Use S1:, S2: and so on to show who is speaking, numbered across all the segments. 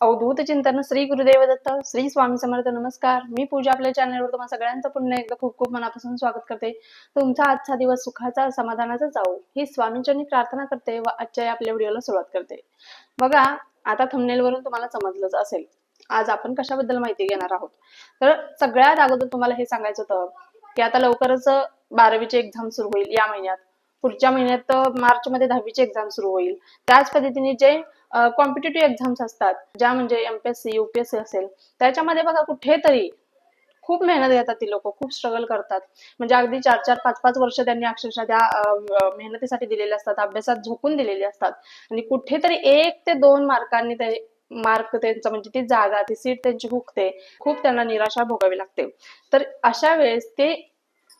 S1: अवधूत चिंतन श्री गुरुदेव दत्त श्री स्वामी समर्थ नमस्कार. मी पूजा आपल्या चॅनलवर तुम्हाला सगळ्यांचं पुन्हा एकदा खूप खूप मनापासून स्वागत करते. तुमचा आजचा दिवस सुखाचा समाधानाचा जाऊ ही स्वामींची प्रार्थना करते व आजच्या आपल्या व्हिडिओला सुरुवात करते. बघा आता थंबनेल वरून तुम्हाला समजलंच असेल. आज आपण कशाबद्दल माहिती घेणार आहोत? तर सगळ्यात अगोदर तुम्हाला हे सांगायचं होतं की आता लवकरच बारावीची एक्झाम सुरू होईल या महिन्यात. पुढच्या महिन्यात मार्च मध्ये दहावीची एक्झाम सुरू होईल. त्याच पद्धतीने जे कॉम्पिटेटिव्ह एक्झाम्स असतात ज्या म्हणजे एमपीएससी युपीएससी असेल. त्याच्यामध्ये बघा कुठेतरी खूप मेहनत घेतात ती लोक खूप स्ट्रगल करतात. म्हणजे अगदी चार चार पाच पाच वर्ष त्यांनी अक्षरशः त्या मेहनतीसाठी दिलेले असतात अभ्यासात झोकून दिलेले असतात. आणि कुठेतरी एक ते दोन मार्कांनी ते मार्क त्यांचा म्हणजे ती जागा ती सीट त्यांची हुकते. खूप त्यांना निराशा भोगावी लागते. तर अशा वेळेस ते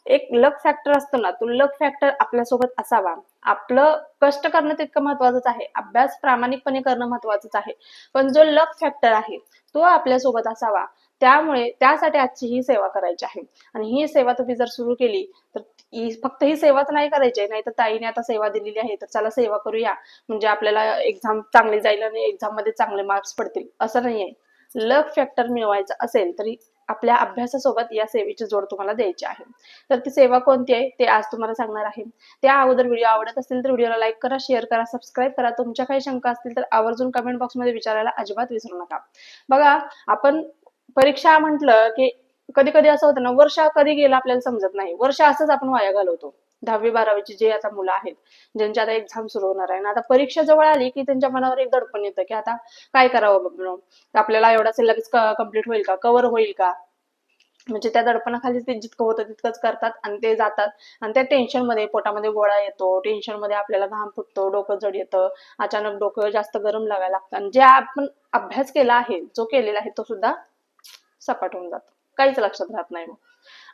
S1: एक लक फॅक्टर असतो ना तो लक फॅक्टर आपल्यासोबत असावा. आपलं कष्ट करणं तितकं महत्वाचंच आहे. अभ्यास प्रामाणिकपणे करणं महत्वाचंच आहे. पण जो लक फॅक्टर आहे तो आपल्यासोबत असावा. त्यामुळे त्यासाठी आजची ही सेवा करायची आहे. आणि ही सेवा तुम्ही जर सुरू केली तर ही फक्त ही सेवाच नाही करायची आहे. नाही तर ताईने आता सेवा दिलेली आहे तर चला सेवा करूया. म्हणजे आपल्याला एक्झाम चांगली जाईल आणि एक्झाममध्ये चांगले मार्क्स पडतील. असं नाहीये. लक फॅक्टर मिळवायचं असेल तरी आपल्या अभ्यासासोबत या सेवेची जोड तुम्हाला द्यायची आहे. तर ती सेवा कोणती आहे ते आज तुम्हाला सांगणार आहे. त्या अगोदर व्हिडिओ आवडत असेल तर व्हिडिओला लाईक करा शेअर करा सबस्क्राईब करा. तुमच्या काही शंका असतील तर आवर्जून कमेंट बॉक्समध्ये विचारायला अजिबात विसरू नका. बघा आपण परीक्षा म्हटलं की कधी कधी असं होतं ना वर्ष कधी गेलं आपल्याला समजत नाही. वर्ष असंच आपण वाया घालवतो. दहावी बारावीची जे आता मुलं आहेत ज्यांची आता एक्झाम सुरू होणार आहे. ना आता परीक्षा जवळ आली की त्यांच्या मनावर एक दडपण येतं की आता काय करावं आपल्याला एवढा सिलेबस कंप्लीट होईल का? कव्हर होईल का? म्हणजे त्या दडपणाखाली ते जितकं होतं तितकंच करतात आणि ते जातात. आणि त्या टेन्शनमध्ये पोटामध्ये गोळा येतो टेन्शनमध्ये आपल्याला घाम फुटतो डोकं जड येतं अचानक डोकं जास्त गरम लागायला लागतं. आणि जे आपण अभ्यास केला आहे जो केलेला आहे तो सुद्धा सपाट होऊन जातो. काहीच लक्षात राहत नाही मग.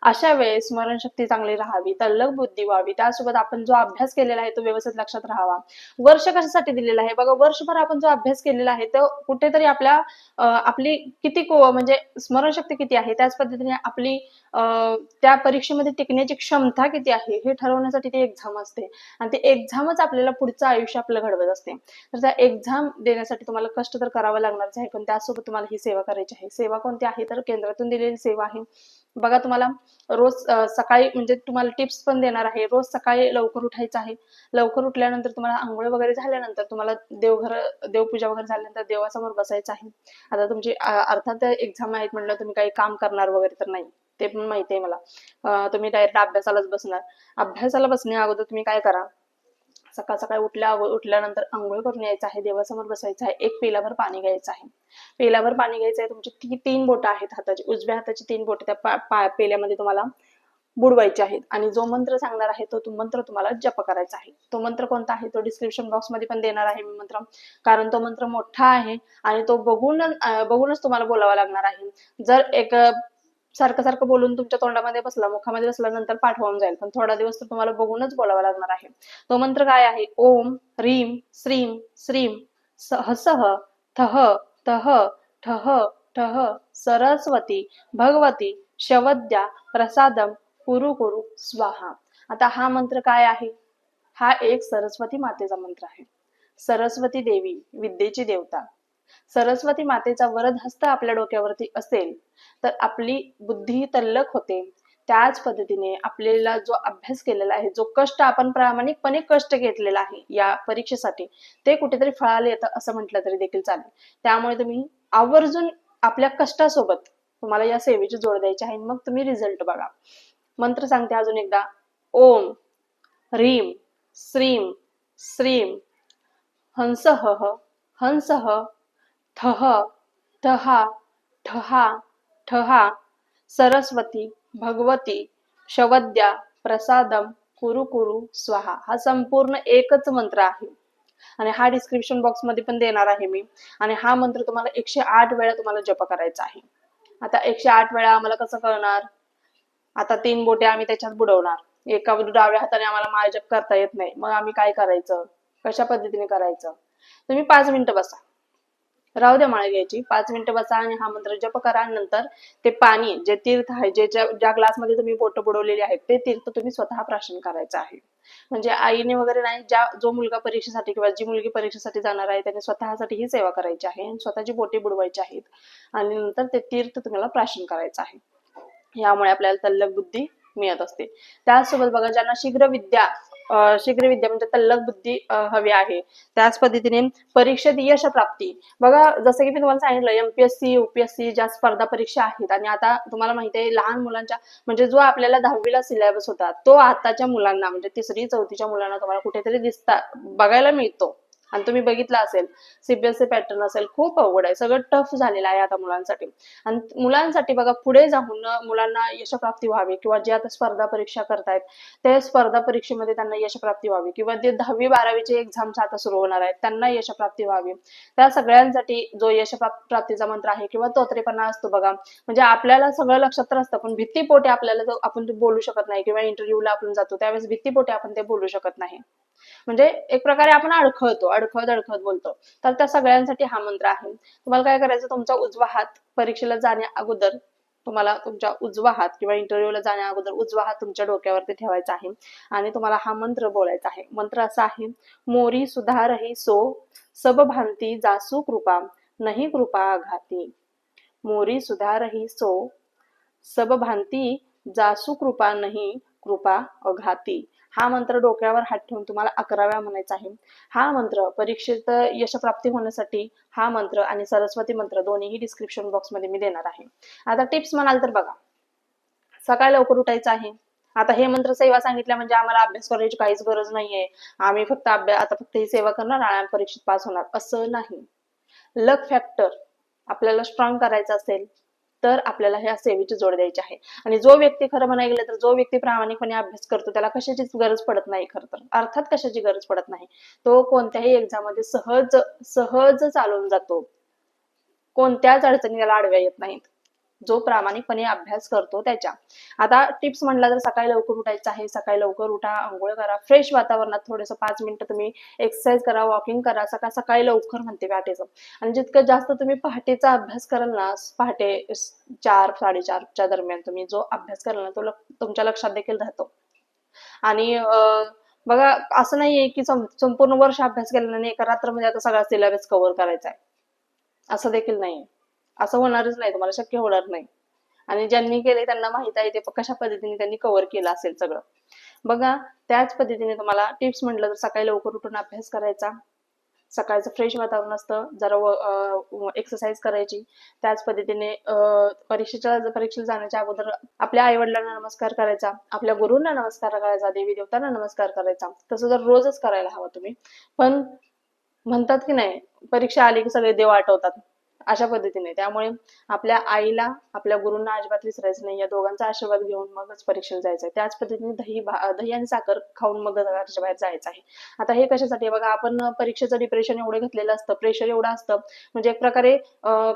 S1: अशा वेळेस स्मरणशक्ती चांगली राहावी तल्लक बुद्धी व्हावी. त्यासोबत आपण जो अभ्यास केलेला आहे तो व्यवस्थित लक्षात राहावा. वर्ष कशासाठी दिलेला आहे? बघा वर्षभर आपण जो अभ्यास केलेला आहे तो कुठेतरी आपल्या आपली किती को- म्हणजे स्मरणशक्ती किती आहे? त्याच पद्धतीने आपली अं, त्या परीक्षेमध्ये टिकण्याची क्षमता किती आहे? हे ठरवण्यासाठी ती एक्झाम असते. आणि ते एक्झामच आपल्याला पुढचं आयुष्य आपलं घडवत असते. तर त्या एक्झाम देण्यासाठी तुम्हाला कष्ट तर करावं लागणारच आहे पण त्यासोबत तुम्हाला ही सेवा करायची आहे. सेवा कोणती आहे? तर केंद्रातून दिलेली सेवा आहे. बघा तुम्हाला रोज सकाळी म्हणजे तुम्हाला टिप्स पण देणार आहे. रोज सकाळी लवकर उठायचं आहे. लवकर उठल्यानंतर तुम्हाला आंघोळ वगैरे झाल्यानंतर तुम्हाला देवघर देवपूजा वगैरे झाल्यानंतर देवासमोर बसायचं आहे. आता तुमची अर्थात एक्झाम आहेत म्हटलं तुम्ही काही काम करणार वगैरे तर नाही. ते पण माहिती आहे मला. तुम्ही डायरेक्ट अभ्यासालाच बसणार. अभ्यासाला बसण्या अगोदर तुम्ही काय करा? सकाळ सकाळी उठल्या उठल्यानंतर आंघोळ करून यायचं आहे देवासमोर बसायचं आहे एक पेलाभर पाणी घ्यायचं आहे. पेलाभर पाणी घ्यायचं आहे तुमची ती तीन बोटं आहेत हाताची उजव्या हाताची तीन बोटं त्या पा- पा- पेल्यामध्ये तुम्हाला बुडवायचे आहेत. आणि जो मंत्र सांगणार आहे तो तो मंत्र तुम्हाला जप करायचा आहे. तो मंत्र कोणता आहे? तो डिस्क्रिप्शन बॉक्समध्ये पण देणार आहे मी मंत्र. कारण तो मंत्र मोठा आहे आणि तो बघून बघूनच तुम्हाला बोलावा लागणार आहे. जर एक सारखं सारखं बोलून तुमच्या तोंडामध्ये बसला मुखामध्ये बसला नंतर जाईल. पण थोडा दिवस तर तुम्हाला बघूनच बोलावा लागणार आहे. तो मंत्र काय आहे? ओम ह्रीम श्रीम श्रीम सह सह थह तह ठह ठह सरस्वती भगवती शवद्या प्रसादम कुरु कुरु स्वाहा. आता हा मंत्र काय आहे? हा एक सरस्वती मातेचा मंत्र आहे. सरस्वती देवी विद्येची देवता. सरस्वती मातेचा वरद हस्त आपल्या डोक्यावरती असेल तर आपली बुद्धी तल्लक होते. त्याच पद्धतीने आपल्याला जो अभ्यास केलेला आहे जो कष्ट आपण प्रामाणिकपणे कष्ट घेतलेला आहे या परीक्षेसाठी ते कुठेतरी फळाले येतं असं म्हटलं तरी देखील चालेल. त्यामुळे तुम्ही आवर्जून आपल्या कष्टासोबत तुम्हाला या सेवेची जोड द्यायची आहे मग तुम्ही रिझल्ट बघा. मंत्र सांगते अजून एकदा. ओम ह्रीम श्रीम श्रीम हंसह हंसह ठह ठहा ठहा ठहा सरस्वती भगवती शवद्या प्रसादम कुरु कुरु स्वाहा. हा संपूर्ण एकच मंत्र आहे. आणि हा डिस्क्रिप्शन बॉक्समध्ये पण देणार आहे मी. आणि हा मंत्र तुम्हाला एकशे आठ वेळा तुम्हाला जप करायचा आहे. आता एकशे आठ वेळा आम्हाला कसं कळणार? आता तीन बोटे आम्ही त्याच्यात बुडवणार. एका डाव्या हाताने आम्हाला माळ जप करता येत नाही. मग आम्ही काय करायचं? कशा पद्धतीने करायचं? तुम्ही पाच मिनिटं बसा. राहू द्या माळ घ्यायची. पाच मिनिटं बसा आणि हा मंत्र जप करा. नंतर ते पाणी जे तीर्थ आहे जे ज्या ग्लासमध्ये तुम्ही बोट बुडवलेली आहेत ते तीर्थ तुम्ही स्वतः प्राशन करायचं आहे. म्हणजे आईने वगैरे नाही ज्या जो मुलगा परीक्षेसाठी किंवा जी मुलगी परीक्षेसाठी जाणार आहे त्याने स्वतःसाठी ही सेवा करायची आहे आणि स्वतःची बोटी बुडवायची आहेत आणि नंतर ते तीर्थ तुम्हाला प्राशन करायचं आहे. यामुळे आपल्याला तल्लक बुद्धी मिळत असते. त्याचसोबत बघा ज्यांना शीघ्र विद्या शीघ्र विद्या म्हणजे तल्लक बुद्धी हवी आहे. त्याच पद्धतीने परीक्षेत यश प्राप्ती. बघा जसं की मी तुम्हाला सांगितलं एमपीएससी युपीएससी ज्या स्पर्धा परीक्षा आहेत आणि आता तुम्हाला माहिती आहे लहान मुलांच्या म्हणजे जो आपल्याला दहावीला सिलेबस होता तो आताच्या मुलांना म्हणजे तिसरी चौथीच्या मुलांना तुम्हाला कुठेतरी दिसता बघायला मिळतो. आणि तुम्ही बघितलं असेल सीबीएसई पॅटर्न असेल खूप अवघड आहे. सगळं टफ झालेलं आहे आता मुलांसाठी. आणि मुलांसाठी बघा पुढे जाऊन मुलांना यशप्राप्ती व्हावी किंवा जे आता स्पर्धा परीक्षा करतायत ते स्पर्धा परीक्षेमध्ये त्यांना यशप्राप्ती व्हावी किंवा जे दहावी बारावीचे एक्झाम्स आता सुरू होणार आहेत त्यांना यशप्राप्ती व्हावी. त्या सगळ्यांसाठी जो यशप्राप्तीचा मंत्र आहे किंवा तोत्रेपणा असतो बघा. म्हणजे आपल्याला सगळं लक्षात तर असतं पण भीतीपोटी आपल्याला आपण बोलू शकत नाही किंवा इंटरव्ह्यूला आपण जातो त्यावेळेस भीतीपोटी आपण ते बोलू शकत नाही. म्हणजे एक प्रकारे आपण अडखळतो अडखळत अडखळत बोलतो. तर त्या सगळ्यांसाठी हा मंत्र आहे. तुम्हाला काय करायचं? तुमचा उजवा हात परीक्षेला जाण्या अगोदर तुम्हाला तुमच्या उजवा हात किंवा इंटरव्ह्यूला जाण्या अगोदर उजवा हात तुमच्या डोक्यावरती ठेवायचा आहे. आणि तुम्हाला हा मंत्र बोलायचा आहे. मंत्र असा आहे मोरी सुधारही सो सब भांती जासू कृपा नाही कृपा आघाती. मोरी सुधारही सो सब भांती जासू कृपा नाही कृपा अघाती. हा मंत्र डोक्यावर हात ठेवून तुम्हाला अकरा वेळा म्हणायचा आहे. हा मंत्र परीक्षेत यशप्राप्ती होण्यासाठी हा मंत्र आणि सरस्वती मंत्र दोन्हीही डिस्क्रिप्शन बॉक्समध्ये मी देणार आहे. आता टिप्स म्हणाल तर बघा. सकाळी लवकर उठायचं आहे. आता हे मंत्र सेवा सांगितल्या म्हणजे आम्हाला अभ्यास करायची काहीच गरज नाहीये. आम्ही फक्त अभ्यास आता फक्त ही सेवा करणार आणि परीक्षेत पास होणार. असं नाही. लक फॅक्टर आपल्याला स्ट्रॉंग करायचं असेल तर आपल्याला ह्या सेवेची जोड द्यायची आहे. आणि जो व्यक्ती खरं म्हणायला गेलं तर जो व्यक्ती प्रामाणिकपणे अभ्यास करतो त्याला कशाचीच गरज पडत नाही खरं तर. अर्थात कशाची गरज पडत नाही. तो कोणत्याही एक्झाममध्ये सहज सहज चालून जातो. कोणत्याच अडचणी त्याला आडव्या येत नाहीत. जो प्रामाणिकपणे अभ्यास करतो त्याच्या. आता टिप्स म्हणला तर सकाळी लवकर उठायचं आहे सकाळी लवकर उठा आंघोळ करा फ्रेश वातावरणात थोडंसं पाच मिनिटं तुम्ही एक्सरसाइज करा वॉकिंग करा सकाळ सकाळी लवकर म्हणते पहाटेचं. आणि जितकं जास्त तुम्ही पहाटेचा अभ्यास कराल ना पहाटे चार साडेचारच्या दरम्यान तुम्ही जो अभ्यास कराल ना तो तुमच्या लक्षात देखील राहतो. आणि अं, बघा असं नाहीये की संपूर्ण वर्ष अभ्यास केला आणि एका रात्रमध्ये आता सगळा सिलेबस कव्हर करायचा आहे. असं देखील नाही असं होणारच नाही तुम्हाला शक्य होणार नाही. आणि ज्यांनी केले त्यांना माहीत आहे ते कशा पद्धतीने त्यांनी कव्हर केलं असेल सगळं. बघा त्याच पद्धतीने तुम्हाला टिप्स म्हटलं तर सकाळी लवकर उठून अभ्यास करायचा. सकाळचं फ्रेश वातावरण असतं जरा एक्सरसाइज करायची. त्याच पद्धतीने परीक्षेच्या परीक्षेला जाण्याच्या अगोदर आपल्या आई वडिलांना नमस्कार करायचा. आपल्या गुरूंना नमस्कार करायचा देवी देवतांना नमस्कार करायचा. तसं जर रोजच करायला हवं तुम्ही. पण म्हणतात की नाही परीक्षा आली की सगळे देव आठवतात. अशा पद्धतीने. त्यामुळे आपल्या आईला आपल्या गुरुंना अजिबात विसरायचं नाही. या दोघांचा आशीर्वाद घेऊन मगच परीक्षेला जायचं आहे त्याच पद्धतीने दही दही आणि साखर खाऊन मग घराच्या बाहेर जायचं आहे. आता हे कशासाठी? बघा आपण परीक्षेचं डिप्रेशन एवढं घेतलेलं असतं. प्रेशर एवढं असतं. म्हणजे एक प्रकारे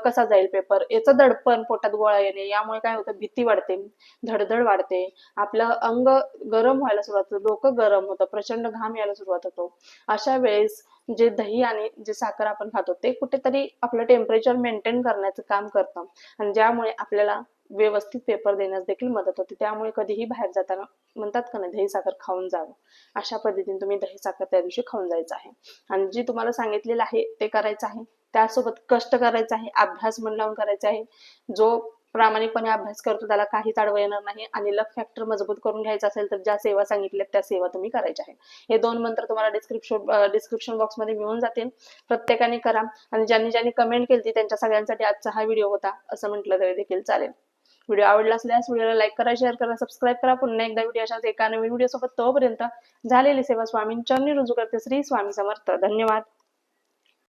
S1: कसा जाईल पेपर याचं दडपण पोटात गोळा येणे यामुळे काय होतं? भीती वाढते धडधड वाढते. आपलं अंग गरम व्हायला सुरुवात होतं. डोकं गरम होतं. प्रचंड घाम यायला सुरुवात होतो. अशा वेळेस जे दही आणि जे साखर आपण खातो ते कुठेतरी आपलं टेम्परेचर मेंटेन करण्याचं काम करतं. आणि ज्यामुळे आपल्याला व्यवस्थित पेपर देण्यास देखील मदत होते. त्यामुळे कधीही बाहेर जाताना म्हणतात का नाही दही साखर खाऊन जावं. अशा पद्धतीने तुम्ही दही साखर त्या दिवशी खाऊन जायचं आहे. आणि जी तुम्हाला सांगितलेलं आहे ते करायचं आहे. त्यासोबत कष्ट करायचं आहे अभ्यास मन लावून करायचा आहे. जो प्रामाणिकपणे अभ्यास करतो त्याला काहीच आडवं येणार नाही. आणि लक फॅक्टर मजबूत करून घ्यायचा असेल तर ज्या सेवा सांगितल्यात त्या सेवा तुम्ही करायच्या आहेत. हे दोन मंत्र तुम्हाला डिस्क्रिप्शन डिस्क्रिप्शन बॉक्समध्ये मिळून जातील. प्रत्येकाने करा. आणि ज्यांनी ज्यांनी कमेंट केली त्यांच्या सगळ्यांसाठी आजचा हा व्हिडिओ होता. असं म्हटलं तरी देखील चालेल. व्हिडिओ आवडला असल्यास व्हिडिओला लाईक करा शेअर करा सबस्क्राईब करा. पुन्हा एकदा व्हिडिओ अशाच एका नवीन व्हिडिओ सोबत तोपर्यंत झालेली सेवा स्वामींच्या रुजू करते. श्री स्वामी समर्थ. धन्यवाद.